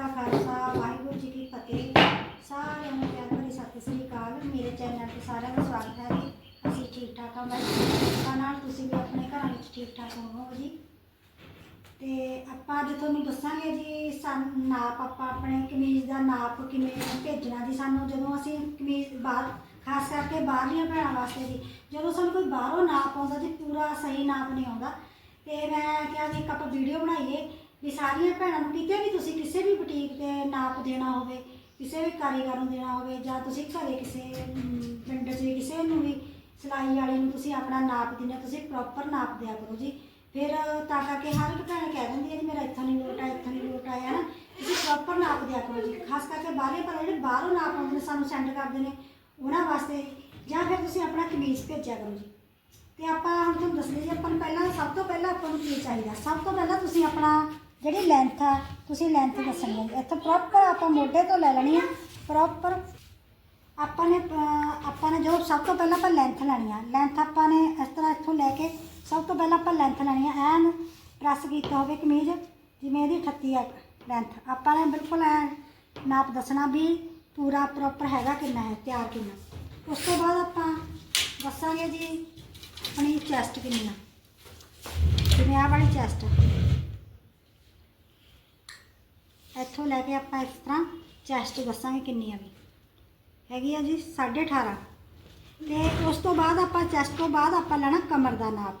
ਕਾ ਖਾਲਸਾ, ਵਾਹਿਗੁਰੂ ਜੀ ਕੀ ਫਤਿਹ। ਸਾਰਿਆਂ ਨੂੰ ਪਿਆਰ ਭਰੀ ਸਤਿ ਸ੍ਰੀ ਅਕਾਲ। ਮੇਰੇ ਚੈਨਲ ਤੇ ਸਾਰਿਆਂ ਦਾ ਸਵਾਗਤ ਹੈ ਜੀ। ਅਸੀਂ ਠੀਕ ਠਾਕ ਹਾਂ ਬਾਈ ਤਾਂ ਨਾਲ ਤੁਸੀਂ ਵੀ ਆਪਣੇ ਘਰਾਂ ਵਿੱਚ ਠੀਕ ਠਾਕ ਹੋਵੋ ਜੀ। ਤੇ ਆਪਾਂ ਅੱਜ ਤੁਹਾਨੂੰ ਦੱਸਾਂਗੇ ਜੀ, ਸਾਨੂੰ ਨਾਪ, ਆਪਾਂ ਆਪਣੇ ਕਮੀਜ਼ ਦਾ ਨਾਪ ਕਿਵੇਂ ਭੇਜਣਾ ਜੀ। ਸਾਨੂੰ ਜਦੋਂ ਅਸੀਂ ਕਮੀਜ਼ ਬਾਹਰ, ਖਾਸ ਕਰਕੇ ਬਾਹਰਲੀਆਂ ਭੈਣਾਂ ਵਾਸਤੇ ਜੀ, ਜਦੋਂ ਸਾਨੂੰ ਕੋਈ ਬਾਹਰੋਂ ਨਾਪ ਆਉਂਦਾ ਜੀ, ਪੂਰਾ ਸਹੀ ਨਾਪ ਨਹੀਂ ਆਉਂਦਾ। ਤੇ ਮੈਂ ਕਿਹਾ ਜੀ, ਇੱਕ ਆਪਾਂ ਵੀਡੀਓ ਬਣਾਈਏ। ਵੀ ਸਾਰੀਆਂ ਭੈਣਾਂ ਨੂੰ ਕਿਤੇ ਵੀ ਤੁਸੀਂ ਕਿਸੇ ਵੀ ਬੁਟੀਕ ਤੇ ਨਾਪ ਦੇਣਾ ਹੋਵੇ ਕਿਸੇ ਵੀ ਕਾਰੀਗਰ ਨੂੰ ਦੇਣਾ ਹੋਵੇ ਜਾਂ ਤੁਸੀਂ ਘਰੇ ਕਿਸੇ ਪਿੰਡ 'ਚ ਕਿਸੇ ਨੂੰ ਵੀ ਸਿਲਾਈ ਵਾਲੇ ਨੂੰ ਤੁਸੀਂ ਆਪਣਾ ਨਾਪ ਦਿੰਦੇ ਹੋ, ਤੁਸੀਂ ਪ੍ਰੋਪਰ ਨਾਪ ਦਿਆ ਕਰੋ ਜੀ। ਫਿਰ ਤਾਂ ਕਰਕੇ ਹਰ ਇੱਕ ਭੈਣ ਕਹਿ ਦਿੰਦੀ ਹੈ ਜੀ ਮੇਰਾ ਇੱਥੋਂ ਨਹੀਂ ਲੋਟ ਆਇਆ ਇੱਥੋਂ ਨਹੀਂ ਲੋਟ ਆਇਆ ਨਾ ਤੁਸੀਂ ਪ੍ਰੋਪਰ ਨਾਪ ਦਿਆ ਕਰੋ ਜੀ। ਖਾਸ ਕਰਕੇ ਬਾਹਰਲੇ ਪਰ ਜਿਹੜੇ ਬਾਹਰੋਂ ਨਾਪ ਆਉਂਦੇ ਨੇ ਸਾਨੂੰ ਸੈਂਡ ਕਰਦੇ ਨੇ ਉਹਨਾਂ ਵਾਸਤੇ ਜਾਂ ਫਿਰ ਤੁਸੀਂ ਆਪਣਾ ਕਮੀਜ਼ ਭੇਜਿਆ ਕਰੋ ਜੀ। ਤੇ ਆਪਾਂ ਹੁਣ ਤੁਹਾਨੂੰ ਦੱਸਦੇ ਜੀ ਆਪਾਂ ਨੂੰ ਪਹਿਲਾਂ ਸਭ ਤੋਂ ਪਹਿਲਾਂ ਆਪਾਂ ਨੂੰ ਕੀ ਚਾਹੀਦਾ? ਸਭ ਤੋਂ ਪਹਿਲਾਂ ਤੁਸੀਂ ਆਪਣਾ ਜਿਹੜੀ ਲੈਂਥ ਆ, ਤੁਸੀਂ ਲੈਂਥ ਦੱਸਣੀ ਹੈ ਇੱਥੇ ਪ੍ਰੋਪਰ ਆਪਾਂ ਮੋਢੇ ਤੋਂ ਲੈ ਲੈਣੀ ਆ। ਪ੍ਰੋਪਰ ਆਪਾਂ ਨੇ ਆਪਾਂ ਨੇ ਜੋ ਸਭ ਤੋਂ ਪਹਿਲਾਂ ਆਪਾਂ ਲੈਂਥ ਲੈਣੀ ਆ। ਲੈਂਥ ਆਪਾਂ ਨੇ ਇਸ ਤਰ੍ਹਾਂ ਇੱਥੋਂ ਲੈ ਕੇ ਸਭ ਤੋਂ ਪਹਿਲਾਂ ਆਪਾਂ ਲੈਂਥ ਲੈਣੀ ਆ। ਐਨ ਪ੍ਰੈਸ ਕੀਤਾ ਹੋਵੇ ਕਮੀਜ਼, ਜਿਵੇਂ ਇਹਦੀ 38 ਆ ਲੈਂਥ ਆਪਾਂ ਨੇ ਬਿਲਕੁਲ ਐ ਨਾਪ ਦੱਸਣਾ ਵੀ ਪੂਰਾ ਪ੍ਰੋਪਰ ਹੈਗਾ ਕਿੰਨਾ ਹੈ, ਤਿਆਰ ਕਿੰਨਾ। ਉਸ ਤੋਂ ਬਾਅਦ ਆਪਾਂ ਦੱਸਾਂਗੇ ਜੀ ਆਪਣੀ ਚੈਸਟ ਕਿੰਨੀ ਆ। ਜਿਵੇਂ ਆਹ ਵਾਲੀ ਚੈਸਟ ਇੱਥੋਂ ਲੈ ਕੇ ਆਪਾਂ ਇਸ ਤਰ੍ਹਾਂ ਚੈਸਟ ਦੱਸਾਂਗੇ ਕਿੰਨੀ ਆ ਵੀ। ਹੈਗੀ ਆ ਜੀ 18.5 ਤੇ ਉਸ ਤੋਂ ਬਾਅਦ ਆਪਾਂ ਚੈਸਟ ਤੋਂ ਬਾਅਦ ਆਪਾਂ ਲੈਣਾ ਕਮਰ ਦਾ ਨਾਪ।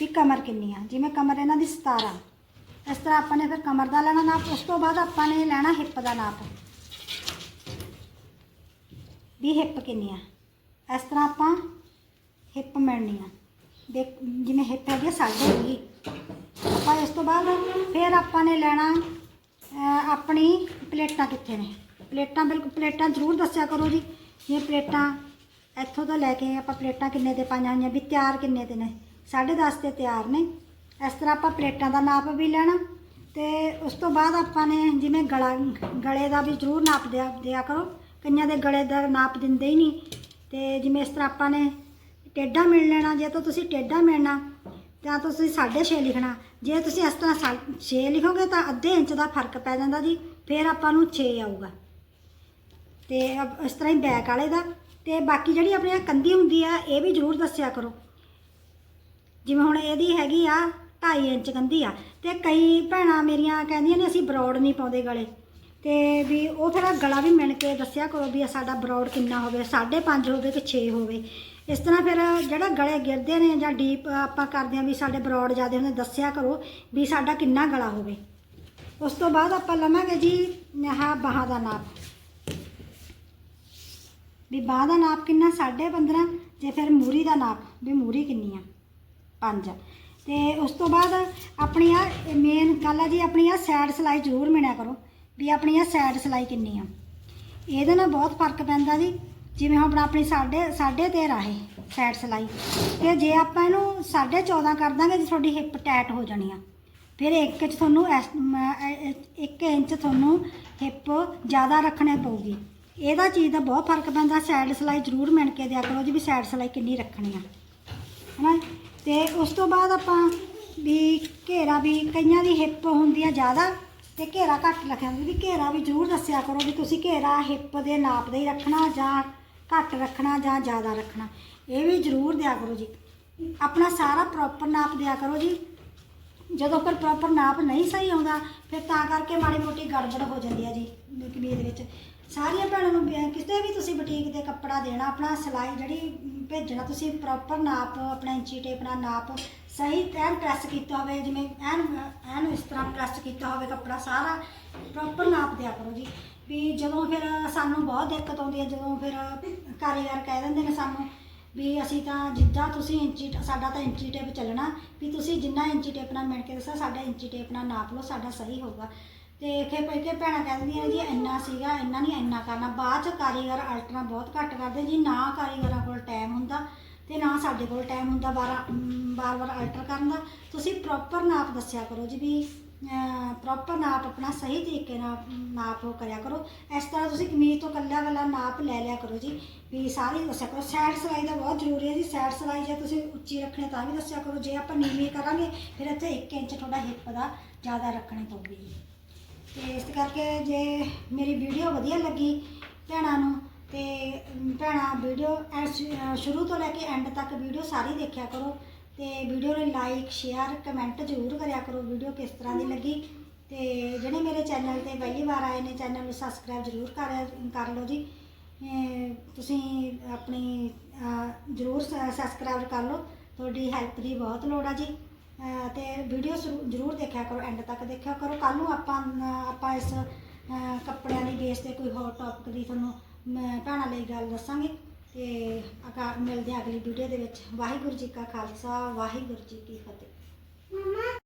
ਵੀ ਕਮਰ ਕਿੰਨੀ ਆ? ਜਿਵੇਂ ਕਮਰ ਇਹਨਾਂ ਦੀ 17 ਇਸ ਤਰ੍ਹਾਂ ਆਪਾਂ ਨੇ ਫਿਰ ਕਮਰ ਦਾ ਲੈਣਾ ਨਾਪ, ਉਸ ਤੋਂ ਬਾਅਦ ਆਪਾਂ ਨੇ ਲੈਣਾ ਹਿੱਪ ਦਾ ਨਾਪ। ਵੀ ਹਿੱਪ ਕਿੰਨੀ ਆ? ਇਸ ਤਰ੍ਹਾਂ ਆਪਾਂ ਹਿੱਪ ਮਿਲਣੀ ਆ। ਦੇਖ, ਜਿਵੇਂ ਹਿੱਪ ਹੈਗੀ ਆ ਸਾਢੇ ਵੀਹ। ਆਪਾਂ ਇਸ ਤੋਂ ਬਾਅਦ ਫਿਰ ਆਪਾਂ ਨੇ ਲੈਣਾ ਅਹ, ਆਪਣੀ ਪਲੇਟਾਂ ਕਿੱਥੇ ਨੇ? ਪਲੇਟਾਂ ਬਿਲਕੁਲ ਪਲੇਟਾਂ ਜ਼ਰੂਰ ਦੱਸਿਆ ਕਰੋ ਜੀ। ਇਹ ਪਲੇਟਾਂ ਇੱਥੋਂ ਤੋਂ ਲੈ ਕੇ ਆਪਾਂ ਪਲੇਟਾਂ ਕਿੰਨੇ ਤੇ ਪਾਈਆਂ ਹੋਈਆਂ ਵੀ ਤਿਆਰ ਕਿੰਨੇ ਤੇ ਨੇ? 10.5 ਤੇ ਤਿਆਰ ਨੇ। ਇਸ ਤਰ੍ਹਾਂ ਆਪਾਂ ਪਲੇਟਾਂ ਦਾ ਨਾਪ ਵੀ ਲੈਣਾ ਤੇ ਉਸ ਤੋਂ ਬਾਅਦ ਆਪਾਂ ਨੇ ਜਿਵੇਂ ਗਲਾ ਗਲੇ ਦਾ ਵੀ ਜ਼ਰੂਰ ਨਾਪ ਦਿਆ ਦਿਆ ਕਰੋ। ਕਈਆਂ ਦੇ ਗਲੇ ਦਾ ਨਾਪ ਦਿੰਦੇ ਹੀ ਨਹੀਂ। ਤੇ ਜਿਵੇਂ ਇਸ ਤਰ੍ਹਾਂ ਆਪਾਂ ਨੇ ਟੇਢਾ ਮਿਲ ਲੈਣਾ ਜੇ ਤਾਂ ਤੁਸੀਂ ਟੇਢਾ ਮਿਲਣਾ ਤਾਂ ਤੁਸੀਂ 6.5 ਲਿਖਣਾ। ਜੇ ਤੁਸੀਂ ਇਸ ਤਰ੍ਹਾਂ 6 ਲਿਖੋਗੇ ਤਾਂ ਅੱਧੇ ਇੰਚ ਦਾ ਫ਼ਰਕ ਪੈ ਜਾਂਦਾ ਜੀ, ਫਿਰ ਆਪਾਂ ਨੂੰ 6 ਆਊਗਾ। ਤੇ ਇਸ ਤਰ੍ਹਾਂ ਹੀ ਬੈਕ ਵਾਲੇ ਦਾ। ਤੇ ਬਾਕੀ ਜਿਹੜੀ ਆਪਣੀ ਆਹ ਕੰਧੀ ਹੁੰਦੀ ਆ, ਇਹ ਵੀ ਜ਼ਰੂਰ ਦੱਸਿਆ ਕਰੋ। ਜਿਵੇਂ ਹੁਣ ਇਹਦੀ ਹੈਗੀ ਆ 2.5 ਇੰਚ ਕੰਧੀ ਆ। ਤੇ ਕਈ ਭੈਣਾਂ ਮੇਰੀਆਂ ਕਹਿੰਦੀਆਂ ਨੇ, ਅਸੀਂ ਬਰੋਡ ਨਹੀਂ ਪਾਉਂਦੇ ਗਲੇ। ਤੇ ਵੀ ਉਹ ਫਿਰ ਗਲਾ ਵੀ ਮਿਣ ਕੇ ਦੱਸਿਆ ਕਰੋ ਵੀ ਸਾਡਾ ਬਰੋਡ ਕਿੰਨਾ ਹੋਵੇ 5.5 ਹੋਵੇ ਕਿ 6 ਹੋਵੇ। ਇਸ ਤਰ੍ਹਾਂ ਫਿਰ ਜਿਹੜਾ ਗਲੇ ਗਿਰਦੇ ਨੇ ਜਾਂ ਡੀਪ ਆਪਾਂ ਕਰਦੇ ਆ ਵੀ ਸਾਡੇ ਬਰੋਡ ਜ਼ਿਆਦੇ ਹੁੰਦੇ ਦੱਸਿਆ ਕਰੋ ਵੀ ਸਾਡਾ ਕਿੰਨਾ ਗਲਾ ਹੋਵੇ। ਉਸ ਤੋਂ ਬਾਅਦ ਆਪਾਂ ਲਵਾਂਗੇ ਜੀ ਆਹ ਬਾਹਾਂ ਦਾ ਨਾਪ। ਵੀ ਬਾਹ ਦਾ ਨਾਪ ਕਿੰਨਾ? 15.5 ਜੇ ਫਿਰ ਮੂਰੀ ਦਾ ਨਾਪ, ਵੀ ਮੂਰੀ ਕਿੰਨੀ ਆ? 5 ਤੇ ਉਸ ਤੋਂ ਬਾਅਦ ਆਪਣੀ ਆ ਮੇਨ ਗੱਲ ਆ ਜੀ, ਆਪਣੀ ਆ ਸਾਈਡ ਸਲਾਈ ਜ਼ਰੂਰ ਮਿਣਿਆ ਕਰੋ ਵੀ ਆਪਣੀ ਆ ਸਾਈਡ ਸਲਾਈ ਕਿੰਨੀ ਆ। ਇਹਦੇ ਨਾਲ ਬਹੁਤ ਫ਼ਰਕ ਪੈਂਦਾ ਜੀ। ਜਿਵੇਂ ਹੁਣ ਆਪਣੀ ਸਾਢੇ ਸਾਢੇ 13 ਹੈ ਸਾਈਡ ਸਲਾਈ। ਤੇ ਜੇ ਆਪਾਂ ਇਹਨੂੰ 14.5 ਕਰ ਦਾਂਗੇ ਜੀ ਤੁਹਾਡੀ ਹਿੱਪ ਟੈਟ ਹੋ ਜਾਣੀ ਆ, ਫਿਰ ਇੱਕ 'ਚ ਤੁਹਾਨੂੰ ਐਸ- ਇੱਕ ਇੰਚ ਤੁਹਾਨੂੰ ਹਿੱਪ ਜ਼ਿਆਦਾ ਰੱਖਣੀ ਪਊਗੀ। ਇਹਦਾ ਚੀਜ਼ ਦਾ ਬਹੁਤ ਫ਼ਰਕ ਪੈਂਦਾ ਸਾਈਡ ਸਲਾਈ ਜ਼ਰੂਰ ਮਿਣ ਕੇ ਦਿਆ ਕਰੋ ਜੀ ਵੀ ਸਾਈਡ ਸਲਾਈ ਕਿੰਨੀ ਰੱਖਣੀ ਆ। ਹਨਾ? ਤੇ ਉਸ ਤੋਂ ਬਾਅਦ ਆਪਾਂ ਵੀ ਘੇਰਾ ਵੀ ਕਈਆਂ ਦੀ ਹਿੱਪ ਹੁੰਦੀ ਆ ਜ਼ਿਆਦਾ ਤੇ ਘੇਰਾ ਘੱਟ ਰੱਖਿਆ ਹੁੰਦਾ ਵੀ ਘੇਰਾ ਵੀ ਜ਼ਰੂਰ ਦੱਸਿਆ ਕਰੋ ਵੀ ਤੁਸੀਂ ਘੇਰਾ ਹਿੱਪ ਦੇ ਨਾਪ ਦਾ ਹੀ ਰੱਖਣਾ ਜਾਂ ਘੱਟ ਰੱਖਣਾ ਜਾਂ ਜ਼ਿਆਦਾ ਰੱਖਣਾ, ਇਹ ਵੀ ਜ਼ਰੂਰ ਦਿਆ ਕਰੋ ਜੀ। ਆਪਣਾ ਸਾਰਾ ਪ੍ਰੋਪਰ ਨਾਪ ਦਿਆ ਕਰੋ ਜੀ। ਜਦੋਂ ਫਿਰ ਪ੍ਰੋਪਰ ਨਾਪ ਨਹੀਂ ਸਹੀ ਆਉਂਦਾ, ਫਿਰ ਤਾਂ ਕਰਕੇ ਮਾੜੀ ਮੋਟੀ ਗੜਬੜ ਹੋ ਜਾਂਦੀ ਹੈ ਜੀ। ਕਮੀਜ਼ ਵਿੱਚ ਸਾਰੀਆਂ ਭੈਣਾਂ ਨੂੰ ਬੇ- ਕਿਤੇ ਵੀ ਤੁਸੀਂ ਬੁਟੀਕ ਤੇ ਕੱਪੜਾ ਦੇਣਾ, ਆਪਣਾ ਸਿਲਾਈ ਜਿਹੜੀ ਭੇਜਣਾ, ਤੁਸੀਂ ਪ੍ਰੋਪਰ ਨਾਪ, ਆਪਣਾ ਇੰਚੀ ਟੇਪ ਨਾਲ ਨਾਪ, ਸਹੀ ਐਨ ਪ੍ਰੈਸ ਕੀਤਾ ਹੋਵੇ, ਜਿਵੇਂ ਐਨ ਐਨ ਇਸ ਤਰ੍ਹਾਂ ਪ੍ਰੈਸ ਕੀਤਾ ਹੋਵੇ ਕੱਪੜਾ, ਸਾਰਾ ਪ੍ਰੋਪਰ ਨਾਪ ਦਿਆ ਕਰੋ ਜੀ। ਵੀ ਜਦੋਂ ਫਿਰ ਸਾਨੂੰ ਬਹੁਤ ਦਿੱਕਤ ਆਉਂਦੀ ਹੈ, ਜਦੋਂ ਫਿਰ ਕਾਰੀਗਰ ਕਹਿ ਦਿੰਦੇ ਨੇ ਸਾਨੂੰ ਵੀ ਅਸੀਂ ਤਾਂ ਜਿੱਦਾਂ ਤੁਸੀਂ ਇੰਚੀ ਸਾਡਾ ਤਾਂ ਇੰਚੀ ਟੇਪ ਚੱਲਣਾ, ਵੀ ਤੁਸੀਂ ਜਿੰਨਾ ਇੰਚੀ ਟੇਪ ਨਾਲ ਮਿਣ ਕੇ ਦੱਸੋ ਸਾਡਾ ਇੰਚੀ ਟੇਪ ਨਾਲ ਨਾਪ ਲਓ, ਸਾਡਾ ਸਹੀ ਹੋਊਗਾ। ਤੇ ਫਿਰ ਪਈ ਕੇ ਭੈਣਾਂ ਕਹਿ ਦਿੰਦੀਆਂ ਨੇ ਜੀ, ਇੰਨਾ ਸੀਗਾ, ਇੰਨਾ ਨਹੀਂ, ਇੰਨਾ ਕਰਨਾ। ਬਾਅਦ ਚ ਕਾਰੀਗਰ ਅਲਟਰਾ ਬਹੁਤ ਘੱਟ ਕਰਦੇ ਜੀ, ਨਾ ਕਾਰੀਗਰਾਂ ਕੋਲ ਟਾਈਮ ਹੁੰਦਾ ਤੇ ਨਾ ਸਾਡੇ ਕੋਲ ਟਾਈਮ ਹੁੰਦਾ ਬਾਰ ਬਾਰ ਬਾਰ ਅਲਟਰ ਕਰਨ ਦਾ। ਤੁਸੀਂ ਪ੍ਰੋਪਰ ਨਾਪ ਦੱਸਿਆ ਕਰੋ ਜੀ ਵੀ ਪ੍ਰੋਪਰ ਨਾਪ ਆਪਣਾ ਸਹੀ ਤਰੀਕੇ ਨਾਲ ਨਾਪ ਉਹ ਕਰਿਆ ਕਰੋ। ਇਸ ਤਰ੍ਹਾਂ ਤੁਸੀਂ ਕਮੀਜ਼ ਤੋਂ ਕੱਲਾ ਕੱਲਾ ਨਾਪ ਲੈ ਲਿਆ ਕਰੋ ਜੀ। ਵੀ ਸਾਰੀ ਦੱਸਿਆ ਕਰੋ। ਸਾਈਡ ਸਿਲਾਈ ਦਾ ਬਹੁਤ ਜ਼ਰੂਰੀ ਹੈ ਜੀ। ਸਾਈਡ ਸਿਲਾਈ ਜੇ ਤੁਸੀਂ ਉੱਚੀ ਰੱਖਣੀ ਤਾਂ ਵੀ ਦੱਸਿਆ ਕਰੋ। ਜੇ ਆਪਾਂ ਨੀਵੀਂ ਕਰਾਂਗੇ, ਫਿਰ ਇੱਥੇ 1 ਇੰਚ ਤੁਹਾਡਾ ਹਿੱਪ ਦਾ ਜ਼ਿਆਦਾ ਰੱਖਣੀ ਪਊਗੀ ਜੀ। ਤੇ ਇਸ ਕਰਕੇ ਜੇ ਮੇਰੀ ਵੀਡੀਓ ਵਧੀਆ ਲੱਗੀ ਭੈਣਾਂ ਨੂੰ, ਤੇ ਭੈਣਾਂ ਵੀਡੀਓ ਐ ਸ਼ੁਰੂ ਤੋਂ ਲੈ ਕੇ ਐਂਡ ਤੱਕ ਵੀਡੀਓ ਸਾਰੀ ਦੇਖਿਆ ਕਰੋ। ਤੇ ਵੀਡੀਓ ਨੂੰ ਲਾਈਕ ਸ਼ੇਅਰ ਕਮੈਂਟ ਜ਼ਰੂਰ ਕਰਿਆ ਕਰੋ ਵੀਡੀਓ ਕਿਸ ਤਰ੍ਹਾਂ ਦੀ ਲੱਗੀ। ਤੇ ਜਿਹੜੇ ਮੇਰੇ ਚੈਨਲ ਤੇ ਪਹਿਲੀ ਵਾਰ ਆਏ ਨੇ ਚੈਨਲ ਨੂੰ ਸਬਸਕ੍ਰਾਈਬ ਜ਼ਰੂਰ ਕਰ ਕਰ ਲਓ ਜੀ। ਤੁਸੀਂ ਆਪਣੀ ਅਹ, ਜ਼ਰੂਰ ਸਬਸਕ੍ਰਾਈਬ ਕਰ ਲਓ। ਤੁਹਾਡੀ ਹੈਲਪ ਦੀ ਬਹੁਤ ਲੋੜ ਆ ਜੀ। ਅਹ, ਤੇ ਵੀਡੀਓ ਜ਼ਰੂਰ ਦੇਖਿਆ ਕਰੋ ਐਂਡ ਤੱਕ ਦੇਖਿਆ ਕਰੋ। ਕੱਲ ਨੂੰ ਆਪਾਂ ਆਪਾਂ ਇਸ ਕੱਪੜਿਆਂ ਦੀ ਬੇਸ ਤੇ ਕੋਈ ਹੋਰ ਟੌਪਿਕ ਦੀ ਤੁਹਾਨੂੰ ਮੈਂ ਭੈਣਾਂ ਲਈ ਗੱਲ ਦੱਸਾਂਗੇ। ਤੇ ਅਗਾ ਮਿਲਦੇ ਹਾਂ ਅਗਲੀ ਵੀਡੀਓ ਦੇ ਵਿੱਚ। ਵਾਹਿਗੁਰੂ ਜੀ ਕਾ ਖਾਲਸਾ, ਵਾਹਿਗੁਰੂ ਜੀ ਕੀ ਫਤਿਹ।